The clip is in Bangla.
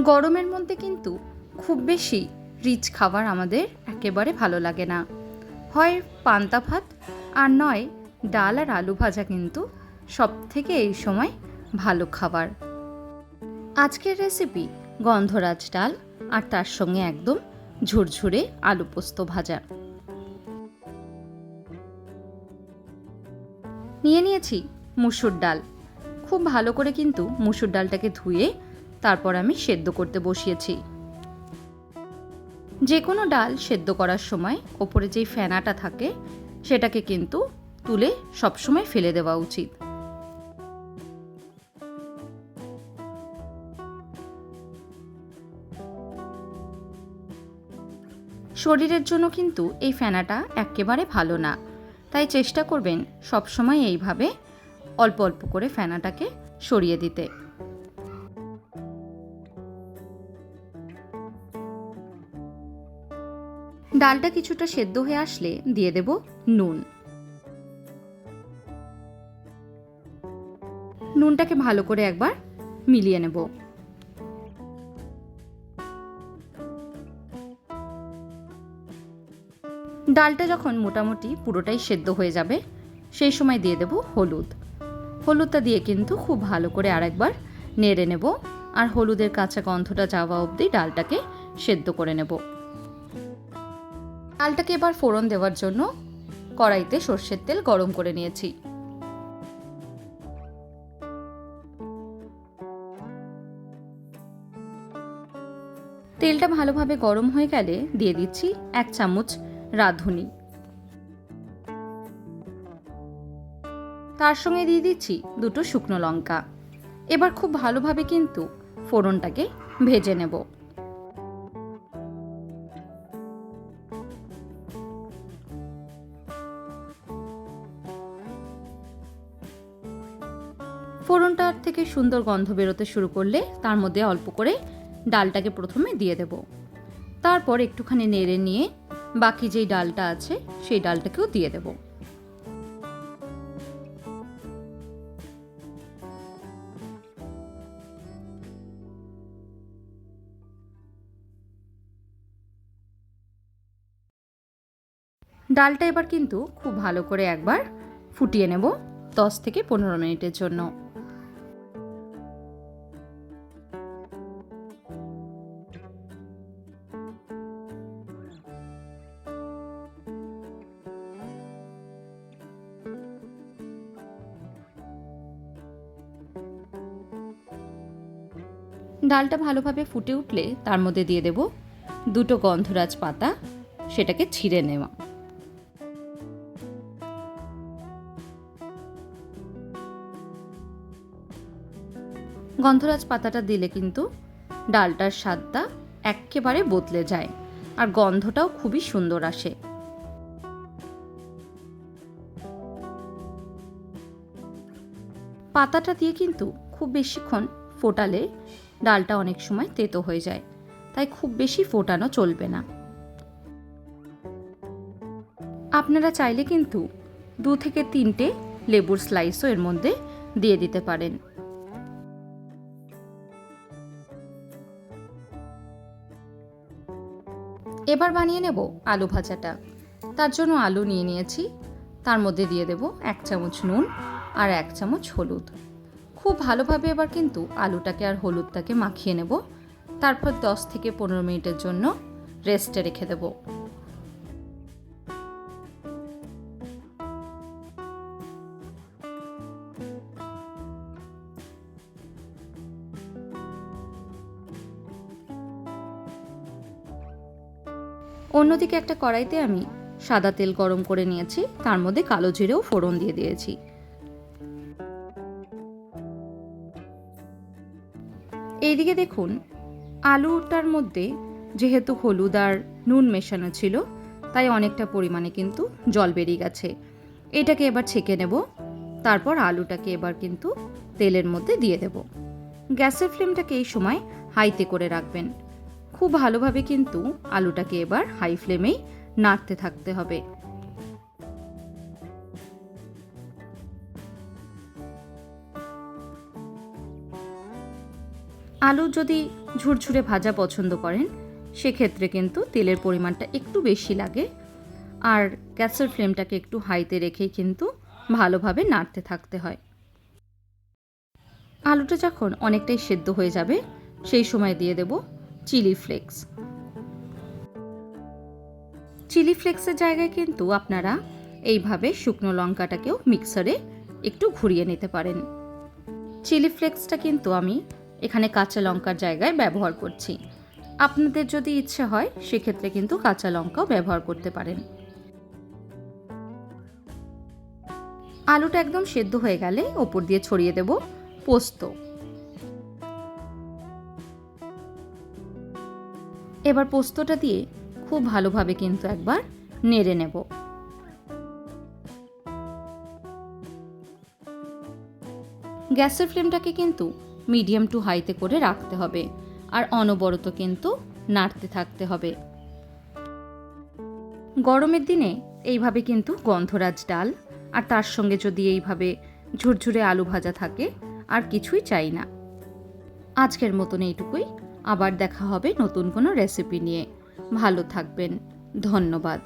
গরমের মধ্যে কিন্তু খুব বেশি রিচ খাবার আমাদের একেবারে ভালো লাগে না। হয় পান্তা ভাত আর নয় ডাল আর আলু ভাজা কিন্তু সব থেকে এই সময় ভালো খাবার। আজকের রেসিপি গন্ধরাজ ডাল আর তার সঙ্গে একদম ঝুরঝুরে আলু পোস্ত ভাজা। নিয়ে নিয়েছি মুসুর ডাল। খুব ভালো করে কিন্তু মুসুর ডালটাকে ধুয়ে তারপর আমি সেদ্ধ করতে বসিয়েছি। যে কোনো ডাল সেদ্ধ করার সময় ওপরে যেই ফেনাটা থাকে, সেটাকে কিন্তু তুলে সবসময় ফেলে দেওয়া উচিত। শরীরের জন্য কিন্তু এই ফেনাটা একেবারে ভালো না। তাই চেষ্টা করবেন সবসময় এইভাবে অল্প অল্প করে ফেনাটাকে সরিয়ে দিতে। ডালটা কিছুটা সেদ্ধ হয়ে আসলে দিয়ে দেব নুন। নুনটাকে ভালো করে একবার মিলিয়ে নেব। ডালটা যখন মোটামুটি পুরোটাই সেদ্ধ হয়ে যাবে, সেই সময় দিয়ে দেব হলুদ। হলুদটা দিয়ে কিন্তু খুব ভালো করে আরেকবার নেড়ে নেব, আর হলুদের কাঁচা গন্ধটা যাওয়া অবধি ডালটাকে সেদ্ধ করে নেব। ডালটাকে এবার ফোড়ন দেওয়ার জন্য কড়াইতে সর্ষের তেল গরম করে নিয়েছি। তেলটা ভালোভাবে গরম হয়ে গেলে দিয়ে দিচ্ছি এক চামচ রাঁধুনি। তার সঙ্গে দিয়ে দিচ্ছি দুটো শুকনো লঙ্কা। এবার খুব ভালোভাবে কিন্তু ফোড়নটাকে ভেজে নেব। ফোড়নটার থেকে সুন্দর গন্ধ বেরোতে শুরু করলে তার মধ্যে অল্প করে ডালটাকে প্রথমে দিয়ে দেব। তারপর একটুখানি নেড়ে নিয়ে বাকি যেই ডালটা আছে সেই ডালটাকেও দিয়ে দেব। ডালটা এবার কিন্তু খুব ভালো করে একবার ফুটিয়ে নেব দশ থেকে পনেরো মিনিটের জন্য। ডালটা ভালোভাবে ফুটে উঠলে তার মধ্যে দিয়ে দেব দুটো গন্ধরাজ পাতা, সেটাকে ছিঁড়ে নেওয়া। গন্ধরাজ পাতাটা দিলে কিন্তু ডালটার স্বাদটা একেবারে বদলে যায় আর গন্ধটাও খুবই সুন্দর আসে। পাতাটা দিয়ে কিন্তু খুব বেশিক্ষণ ফোটালে ডালটা অনেক সময় তেতো হয়ে যায়, তাই খুব বেশি ফোটানো চলবে না। আপনারা চাইলে কিন্তু দু থেকে তিনটে লেবুর স্লাইসও এর মধ্যে দিয়ে দিতে পারেন। এবার বানিয়ে নেব আলু ভাজাটা। তার জন্য আলু নিয়ে নিয়েছি, তার মধ্যে দিয়ে দেব এক চামচ নুন আর এক চামচ হলুদ। খুব ভালোভাবে এবার কিন্তু আলুটাকে আর হলুদটাকে মাখিয়ে নেব। তারপর দশ থেকে পনেরো মিনিটের জন্য রেস্টে রেখে দেব। অন্যদিকে একটা কড়াইতে আমি সাদা তেল গরম করে নিয়েছি। তার মধ্যে কালো জিরেও ফোড়ন দিয়ে দিয়েছি। এইদিকে দেখুন, আলুটার মধ্যে যেহেতু হলুদ আর নুন মেশানো ছিল, তাই অনেকটা পরিমাণে কিন্তু জল বেরিয়ে গেছে। এটাকে এবার ছেঁকে নেব, তারপর আলুটাকে এবার কিন্তু তেলের মধ্যে দিয়ে দেব। গ্যাসের ফ্লেমটাকে এই সময় হাইতে করে রাখবেন। খুব ভালোভাবে কিন্তু আলুটাকে এবার হাই ফ্লেমেই নাড়তে থাকতে হবে। আলু যদি ঝুরঝুরে ভাজা পছন্দ করেন, সেক্ষেত্রে কিন্তু তেলের পরিমাণটা একটু বেশি লাগে। আর গ্যাসের ফ্লেমটাকে একটু হাইতে রেখেই কিন্তু ভালোভাবে নাড়তে থাকতে হয়। আলুটা যখন অনেকটাই সেদ্ধ হয়ে যাবে, সেই সময় দিয়ে দেব চিলি ফ্লেক্স। চিলি ফ্লেক্সের জায়গায় কিন্তু আপনারা এইভাবে শুকনো লঙ্কাটাকেও মিক্সারে একটু ঘুরিয়ে নিতে পারেন। চিলি ফ্লেক্সটা কিন্তু আমি এখানে কাঁচা লঙ্কার জায়গায় ব্যবহার করছি। আপনাদের যদি ইচ্ছে হয়, সেক্ষেত্রে কিন্তু কাঁচা লঙ্কাও ব্যবহার করতে পারেন। আলুটা একদম সেদ্ধ হয়ে গেলে ওপর দিয়ে ছড়িয়ে দেব পোস্ত। এবার পোস্তটা দিয়ে খুব ভালোভাবে কিন্তু একবার নেড়ে নেব। গ্যাসের ফ্লেমটাকে কিন্তু মিডিয়াম টু হাইতে করে রাখতে হবে। আর অনবরত কিন্তু নাড়তে থাকতে হবে। গরমের দিনে এইভাবে কিন্তু গন্ধরাজ ডাল আর তার সঙ্গে যদি এইভাবে ঝুরঝুরে আলু ভাজা থাকে, আর কিছুই চাই না। আজকের মতন এইটুকুই। আবার দেখা হবে নতুন কোনো রেসিপি নিয়ে। ভালো থাকবেন। ধন্যবাদ।